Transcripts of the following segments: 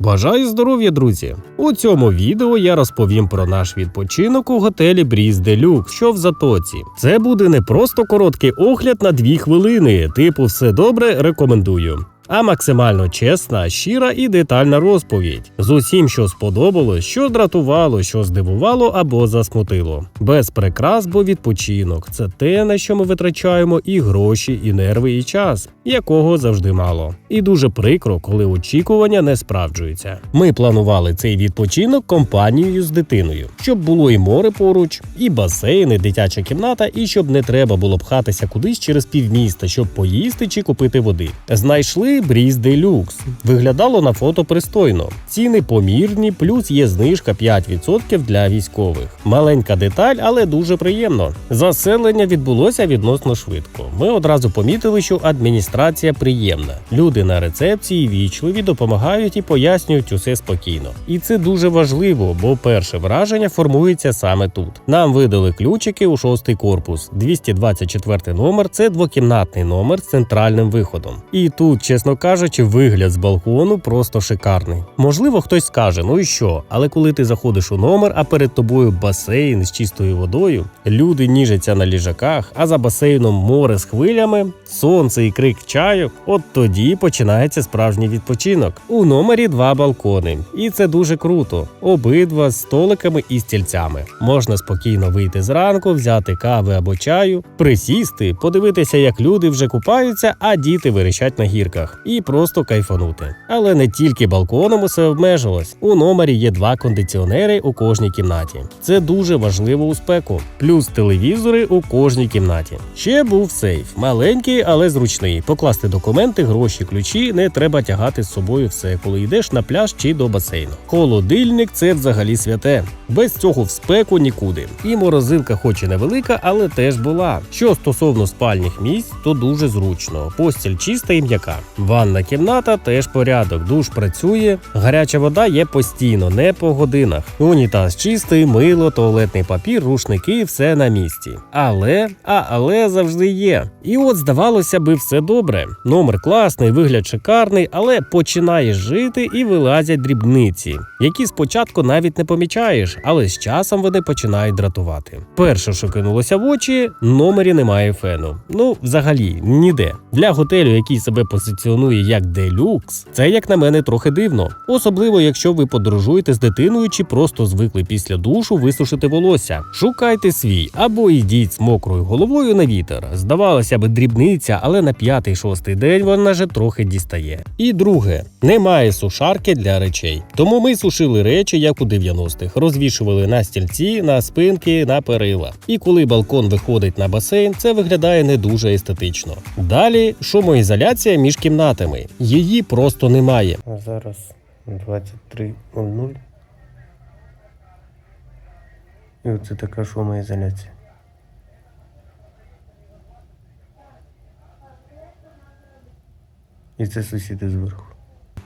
Бажаю здоров'я, друзі! У цьому відео я розповім про наш відпочинок у готелі Бріз Делюк, що в Затоці. Це буде не просто короткий огляд на дві хвилини, типу все добре, рекомендую. А максимально чесна, щира і детальна розповідь з усім, що сподобалось, що дратувало, що здивувало або засмутило. Без прикрас, бо відпочинок це те, на що ми витрачаємо і гроші, і нерви, і час, якого завжди мало. І дуже прикро, коли очікування не справджуються. Ми планували цей відпочинок компанією з дитиною, щоб було і море поруч, і басейн, і дитяча кімната, і щоб не треба було пхатися кудись через півміста, щоб поїсти чи купити води. Знайшли Бріз Делюкс. Виглядало на фото пристойно. Ціни помірні, плюс є знижка 5% для військових. Маленька деталь, але дуже приємно. Заселення відбулося відносно швидко. Ми одразу помітили, що адміністрація приємна. Люди на рецепції вічливі допомагають і пояснюють усе спокійно. І це дуже важливо, бо перше враження формується саме тут. Нам видали ключики у шостий корпус. 224 номер це двокімнатний номер з центральним виходом. І тут, чесно кажучи, вигляд з балкону просто шикарний. Можливо, хтось скаже, ну і що? Але коли ти заходиш у номер, а перед тобою басейн з чистою водою, люди ніжаться на ліжаках, а за басейном море з хвилями, сонце і крик чайок, от тоді починається справжній відпочинок. У номері два балкони, і це дуже круто. Обидва з столиками і стільцями. Можна спокійно вийти зранку, взяти кави або чаю, присісти, подивитися, як люди вже купаються, а діти вирішать на гірках, і просто кайфанути. Але не тільки балконом усе обмежилось. У номері є два кондиціонери у кожній кімнаті. Це дуже важливо у спеку. Плюс телевізори у кожній кімнаті. Ще був сейф, маленький, але зручний. Покласти документи, гроші, ключі не треба тягати з собою все, коли йдеш на пляж чи до басейну. Холодильник це взагалі святе. Без цього в спеку нікуди. І морозилка, хоч і невелика, але теж була. Що стосовно спальних місць, то дуже зручно. Постіль чиста і м'яка. Ванна кімната теж порядок. Душ працює. Гаряча вода є постійно, не по годинах. Унітаз чистий, мило, туалетний папір, рушники, все на місці. Але, а але завжди є. І от здавалося би, все добре. Номер класний, вигляд шикарний, але починаєш жити і вилазять дрібниці, які спочатку навіть не помічаєш, але з часом вони починають дратувати. Перше, що кинулося в очі, номері немає фену. Ну, взагалі, ніде. Для готелю, який себе позиціонує як делюкс, це як на мене трохи дивно. Особливо, якщо ви подорожуєте з дитиною чи просто звикли після душу висушити волосся. Шукайте свій або йдіть з мокрою головою на вітер. Здавалося би, дрібниця, але на п'ятий-шостий день вона же трохи дістає. І друге, немає сушарки для речей. Тому ми сушили речі, як у 90-х, розвішували на стільці, на спинки, на перила. І коли балкон виходить на басейн, це виглядає не дуже естетично. Далі шумоізоляція між кімнатами. Її просто немає. Зараз 23.00. І оце така шумоізоляція. І це сусіди зверху.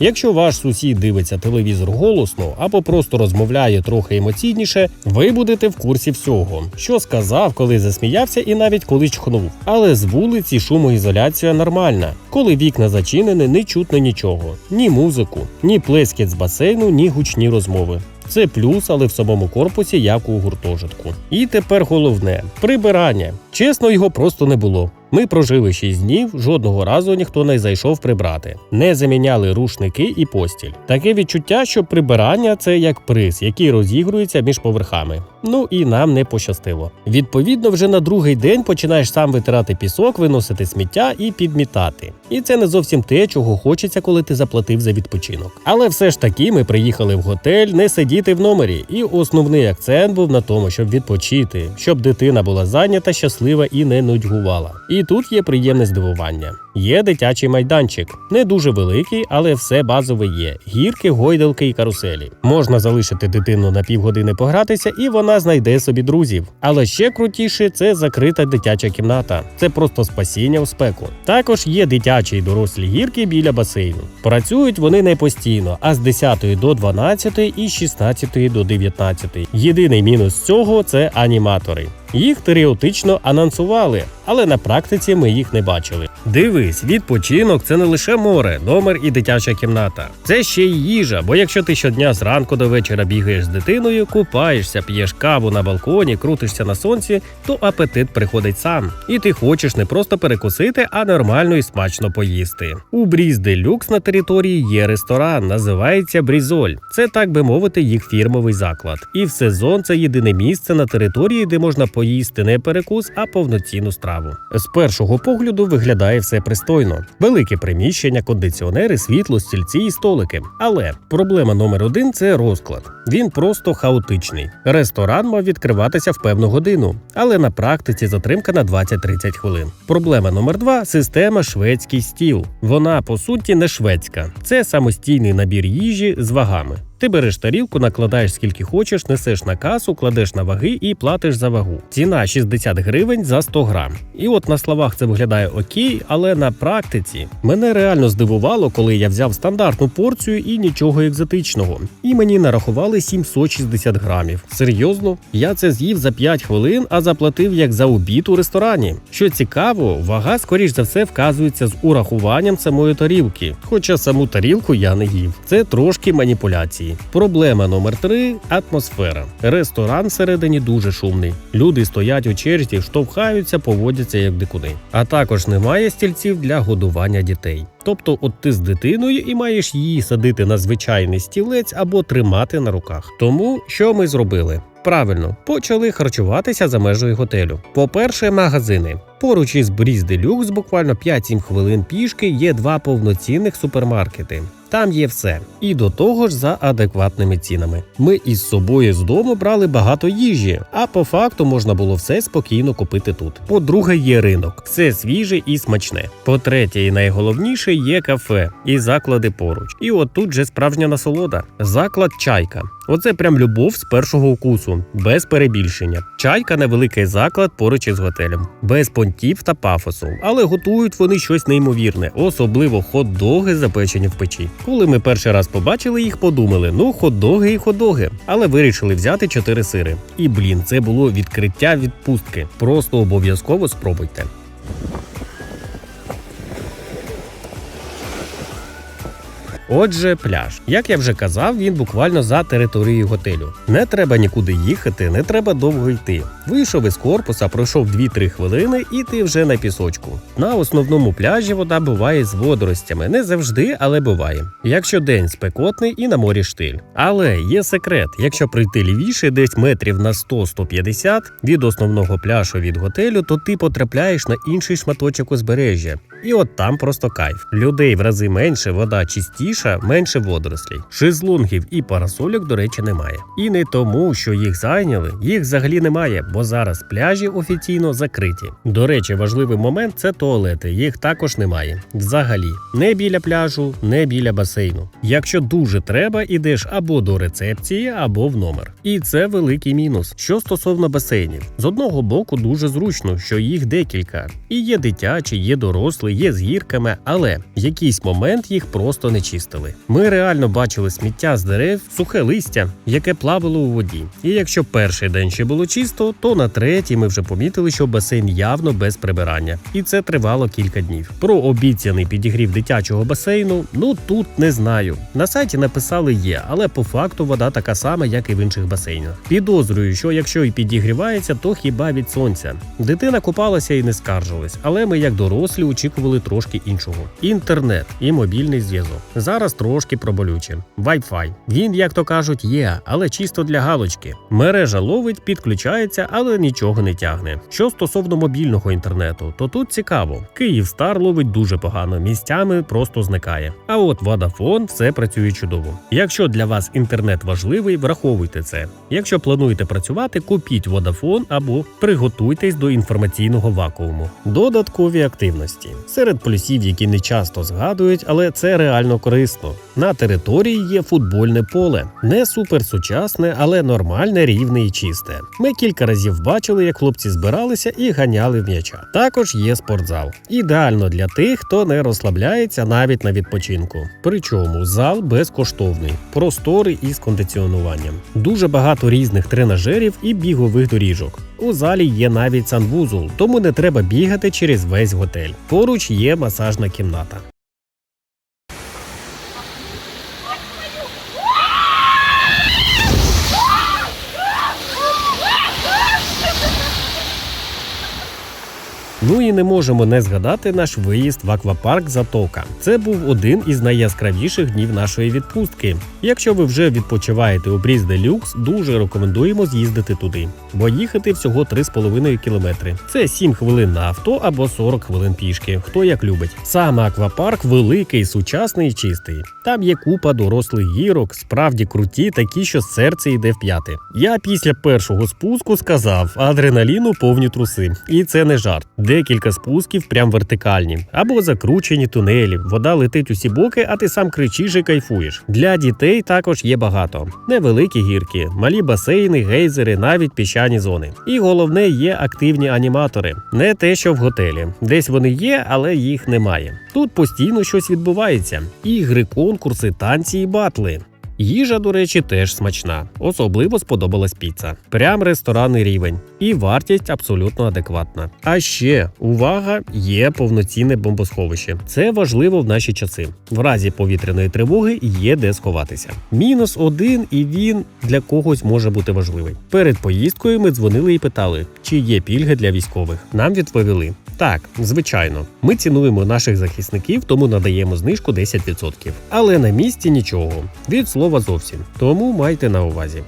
Якщо ваш сусід дивиться телевізор голосно або просто розмовляє трохи емоційніше, ви будете в курсі всього, що сказав, коли засміявся, і навіть коли чхнув. Але з вулиці шумоізоляція нормальна. Коли вікна зачинені, не чутно нічого: ні музику, ні плескіт з басейну, ні гучні розмови. Це плюс, але в самому корпусі, як у гуртожитку. І тепер головне прибирання. Чесно, його просто не було. Ми прожили 6 днів, жодного разу ніхто не зайшов прибрати, не заміняли рушники і постіль. Таке відчуття, що прибирання це як приз, який розігрується між поверхами. Ну і нам не пощастило. Відповідно, вже на другий день починаєш сам витирати пісок, виносити сміття і підмітати. І це не зовсім те, чого хочеться, коли ти заплатив за відпочинок. Але все ж таки ми приїхали в готель не сидіти в номері, і основний акцент був на тому, щоб відпочити, щоб дитина була зайнята, щаслива і не нудьгувала. Тут є приємне здивування. Є дитячий майданчик, не дуже великий, але все базове є: гірки, гойдалки і каруселі. Можна залишити дитину на півгодини погратися, і вона знайде собі друзів. Але ще крутіше це закрита дитяча кімната. Це просто спасіння у спеку. Також є дитячі і дорослі гірки біля басейну. Працюють вони не постійно, а з 10 до 12 і з 16 до 19. Єдиний мінус цього це аніматори. Їх теоретично анонсували, але на практиці ми їх не бачили. Дивись, відпочинок це не лише море, номер і дитяча кімната. Це ще й їжа. Бо якщо ти щодня зранку до вечора бігаєш з дитиною, купаєшся, п'єш каву на балконі, крутишся на сонці, то апетит приходить сам. І ти хочеш не просто перекусити, а нормально і смачно поїсти. У Бріз Делюкс на території є ресторан, називається Брізоль. Це так би мовити, їх фірмовий заклад. І в сезон це єдине місце на території, де можна поїсти не перекус, а повноцінну страву. З першого погляду виглядає все пристойно: велике приміщення, кондиціонери, світло, стільці і столики. Але проблема номер один це розклад. Він просто хаотичний. Ресторан мав відкриватися в певну годину, але на практиці затримка на 20-30 хвилин. Проблема номер два система шведський стіл. Вона по суті не шведська, це самостійний набір їжі з вагами. Ти береш тарілку, накладаєш скільки хочеш, несеш на касу, кладеш на ваги і платиш за вагу. Ціна 60 гривень за 100 грам. І от на словах це виглядає окей, але на практиці мене реально здивувало, коли я взяв стандартну порцію і нічого екзотичного. І мені нарахували 760 грамів. Серйозно, я це з'їв за 5 хвилин, а заплатив як за обід у ресторані. Що цікаво, вага, скоріш за все, вказується з урахуванням самої тарілки. Хоча саму тарілку я не їв. Це трошки маніпуляції. Проблема номер три атмосфера. Ресторан всередині дуже шумний. Люди стоять у черзі, штовхаються, поводяться як дикуни. А також немає стільців для годування дітей. Тобто, от ти з дитиною і маєш її садити на звичайний стілець або тримати на руках. Тому що ми зробили? Правильно, почали харчуватися за межею готелю. По-перше, магазини. Поруч із Бріз Делюкс буквально 5-7 хвилин пішки є два повноцінних супермаркети. Там є все. І до того ж за адекватними цінами. Ми із собою з дому брали багато їжі, а по факту можна було все спокійно купити тут. По-друге, є ринок, все свіже і смачне. По-третє, і найголовніше є кафе і заклади поруч. І от тут же справжня насолода. Заклад чайка. Оце прям любов з першого укусу, без перебільшення. Чайка невеликий заклад поруч із готелем, без понтів та пафосу, але готують вони щось неймовірне, особливо хот-доги запечені в печі. Коли ми перший раз побачили їх, подумали: ну хот-доги і хот-доги, але вирішили взяти чотири сири. І блін, це було відкриття відпустки. Просто обов'язково спробуйте. Отже, пляж. Як я вже казав, він буквально за територією готелю. Не треба нікуди їхати, не треба довго йти. Вийшов із корпуса, пройшов 2-3 хвилини, і ти вже на пісочку. На основному пляжі вода буває з водоростями, не завжди, але буває. Якщо день спекотний і на морі штиль. Але є секрет: якщо прийти лівіше, десь метрів на 100-150 від основного пляжу від готелю, то ти потрапляєш на інший шматочок узбережжя. І от там просто кайф. Людей в рази менше, вода чистіша, менше водорослей. Шезлонгів і парасольок, до речі, немає. І не тому, що їх зайняли, їх взагалі немає, бо зараз пляжі офіційно закриті. До речі, важливий момент це туалети. Їх також немає. Взагалі, не біля пляжу, не біля басейну. Якщо дуже треба, ідеш або до рецепції, або в номер. І це великий мінус. Що стосовно басейнів, з одного боку дуже зручно, що їх декілька. І є дитячі, є дорослі, є з гірками, але в якийсь момент їх просто не чистили. Ми реально бачили сміття з дерев, сухе листя, яке плавало у воді. І якщо перший день ще було чисто, то на третій ми вже помітили, що басейн явно без прибирання, і це тривало кілька днів. Про обіцяний підігрів дитячого басейну, ну тут не знаю. На сайті написали є, але по факту вода така сама, як і в інших басейнах. Підозрюю, що якщо і підігрівається, то хіба від сонця. Дитина купалася і не скаржилась, але ми, як дорослі, очікували трошки іншого: інтернет і мобільний зв'язок. Зараз трошки про болюче. Wi-Fi. Він, як то кажуть, є, але чисто для галочки. Мережа ловить, підключається, але нічого не тягне. Що стосовно мобільного інтернету, то тут цікаво. Київстар ловить дуже погано, місцями просто зникає. А от Vodafone все працює чудово. Якщо для вас інтернет важливий, враховуйте це. Якщо плануєте працювати, купіть Vodafone або приготуйтесь до інформаційного вакууму. Додаткові активності серед плюсів, які не часто згадують, але це реально корисно. Корисно. На території є футбольне поле, не суперсучасне, але нормальне, рівне і чисте. Ми кілька разів бачили, як хлопці збиралися і ганяли в м'яча. Також є спортзал. Ідеально для тих, хто не розслабляється навіть на відпочинку. Причому зал безкоштовний, просторий і з кондиціонуванням. Дуже багато різних тренажерів і бігових доріжок. У залі є навіть санвузол, тому не треба бігати через весь готель. Поруч є масажна кімната. Ну і не можемо не згадати наш виїзд в аквапарк Затока. Це був один із найяскравіших днів нашої відпустки. Якщо ви вже відпочиваєте у Бріз Делюкс, дуже рекомендуємо з'їздити туди, бо їхати всього 3,5 кілометри. Це 7 хвилин на авто або 40 хвилин пішки. Хто як любить. Саме аквапарк великий, сучасний і чистий. Там є купа дорослих гірок, справді круті, такі, що серце йде в п'яти. Я після першого спуску сказав адреналіну повні труси, і це не жарт. Декілька спусків прям вертикальні або закручені тунелі. Вода летить усі боки, а ти сам кричиш і кайфуєш. Для дітей також є багато. Невеликі гірки, малі басейни, гейзери, навіть піщані зони. І головне є активні аніматори. Не те, що в готелі. Десь вони є, але їх немає. Тут постійно щось відбувається: ігри, конкурси, танці і батли. Їжа, до речі, теж смачна. Особливо сподобалась піца. Прям ресторанний рівень. І вартість абсолютно адекватна. А ще увага, є повноцінне бомбосховище. Це важливо в наші часи. В разі повітряної тривоги є де сховатися. Мінус один, і він для когось може бути важливий. Перед поїздкою ми дзвонили і питали, чи є пільги для військових. Нам відповіли. Так, звичайно, ми цінуємо наших захисників, тому надаємо знижку 10%. Але на місці нічого. Від слова зовсім. Тому майте на увазі.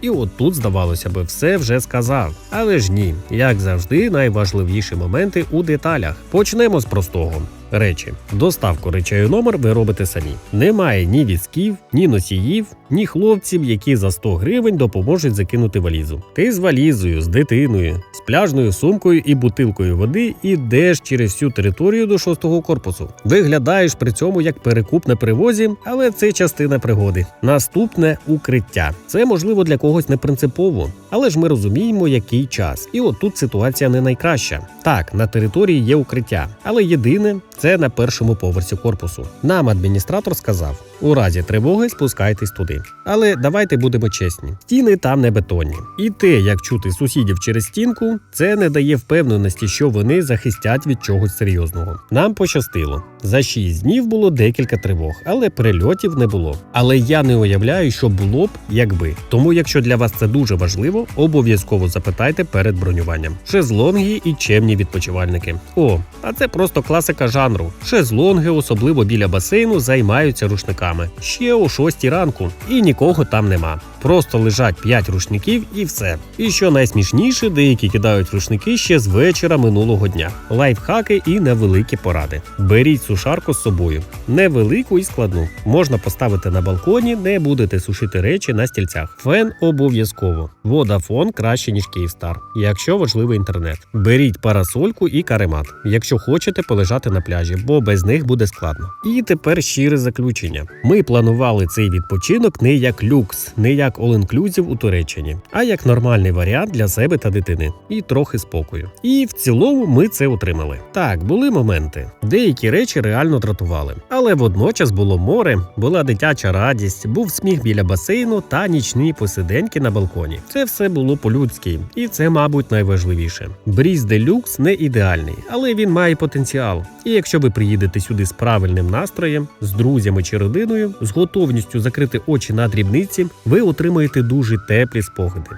І от тут, здавалося би, все вже сказав. Але ж ні, як завжди, найважливіші моменти у деталях. Почнемо з простого. Речі, доставку речей у номер ви робите самі. Немає ні візків, ні носіїв, ні хлопців, які за 100 гривень допоможуть закинути валізу. Ти з валізою, з дитиною, з пляжною сумкою і бутилкою води ідеш через всю територію до шостого корпусу. Виглядаєш при цьому як перекуп на привозі, але це частина пригоди. Наступне укриття. Це можливо для когось не принципово, але ж ми розуміємо, який час. І от тут ситуація не найкраща. Так, на території є укриття, але єдине це на першому поверсі корпусу. Нам адміністратор сказав: у разі тривоги спускайтесь туди. Але давайте будемо чесні: стіни там не бетонні. І те, як чути сусідів через стінку, це не дає впевненості, що вони захистять від чогось серйозного. Нам пощастило. За 6 днів було декілька тривог, але прильотів не було. Але я не уявляю, що було б, якби. Тому, якщо для вас це дуже важливо, обов'язково запитайте перед бронюванням. Шезлонги і чемні відпочивальники. О, а це просто класика жанру. Шезлонги, особливо біля басейну, займаються рушниками ще о 6 ранку, і нікого там нема. Просто лежать 5 рушників і все. І що найсмішніше, деякі кидають рушники ще з вечора минулого дня. Лайфхаки і невеликі поради. Беріть сушарку з собою, невелику і складну. Можна поставити на балконі, не будете сушити речі на стільцях. Фен обов'язково. Водафон краще ніж Київстар, якщо важливий інтернет. Беріть парасольку і каремат, якщо хочете полежати на пляжі, бо без них буде складно. І тепер щире заключення. Ми планували цей відпочинок не як люкс, не як all-inclusive у Туреччині, а як нормальний варіант для себе та дитини, і трохи спокою. І в цілому ми це отримали. Так, були моменти. Деякі речі реально дратували, але водночас було море, була дитяча радість, був сміх біля басейну та нічні посиденьки на балконі. Це все було по-людськи, і це, мабуть, найважливіше. Бріз Делюкс не ідеальний, але він має потенціал. І якщо ви приїдете сюди з правильним настроєм, з друзями чи родиною, з готовністю закрити очі на дрібниці, ви отримаєте дуже теплі спогади.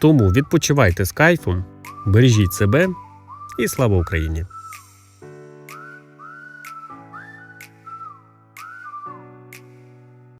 Тому відпочивайте з кайфом, бережіть себе і слава Україні!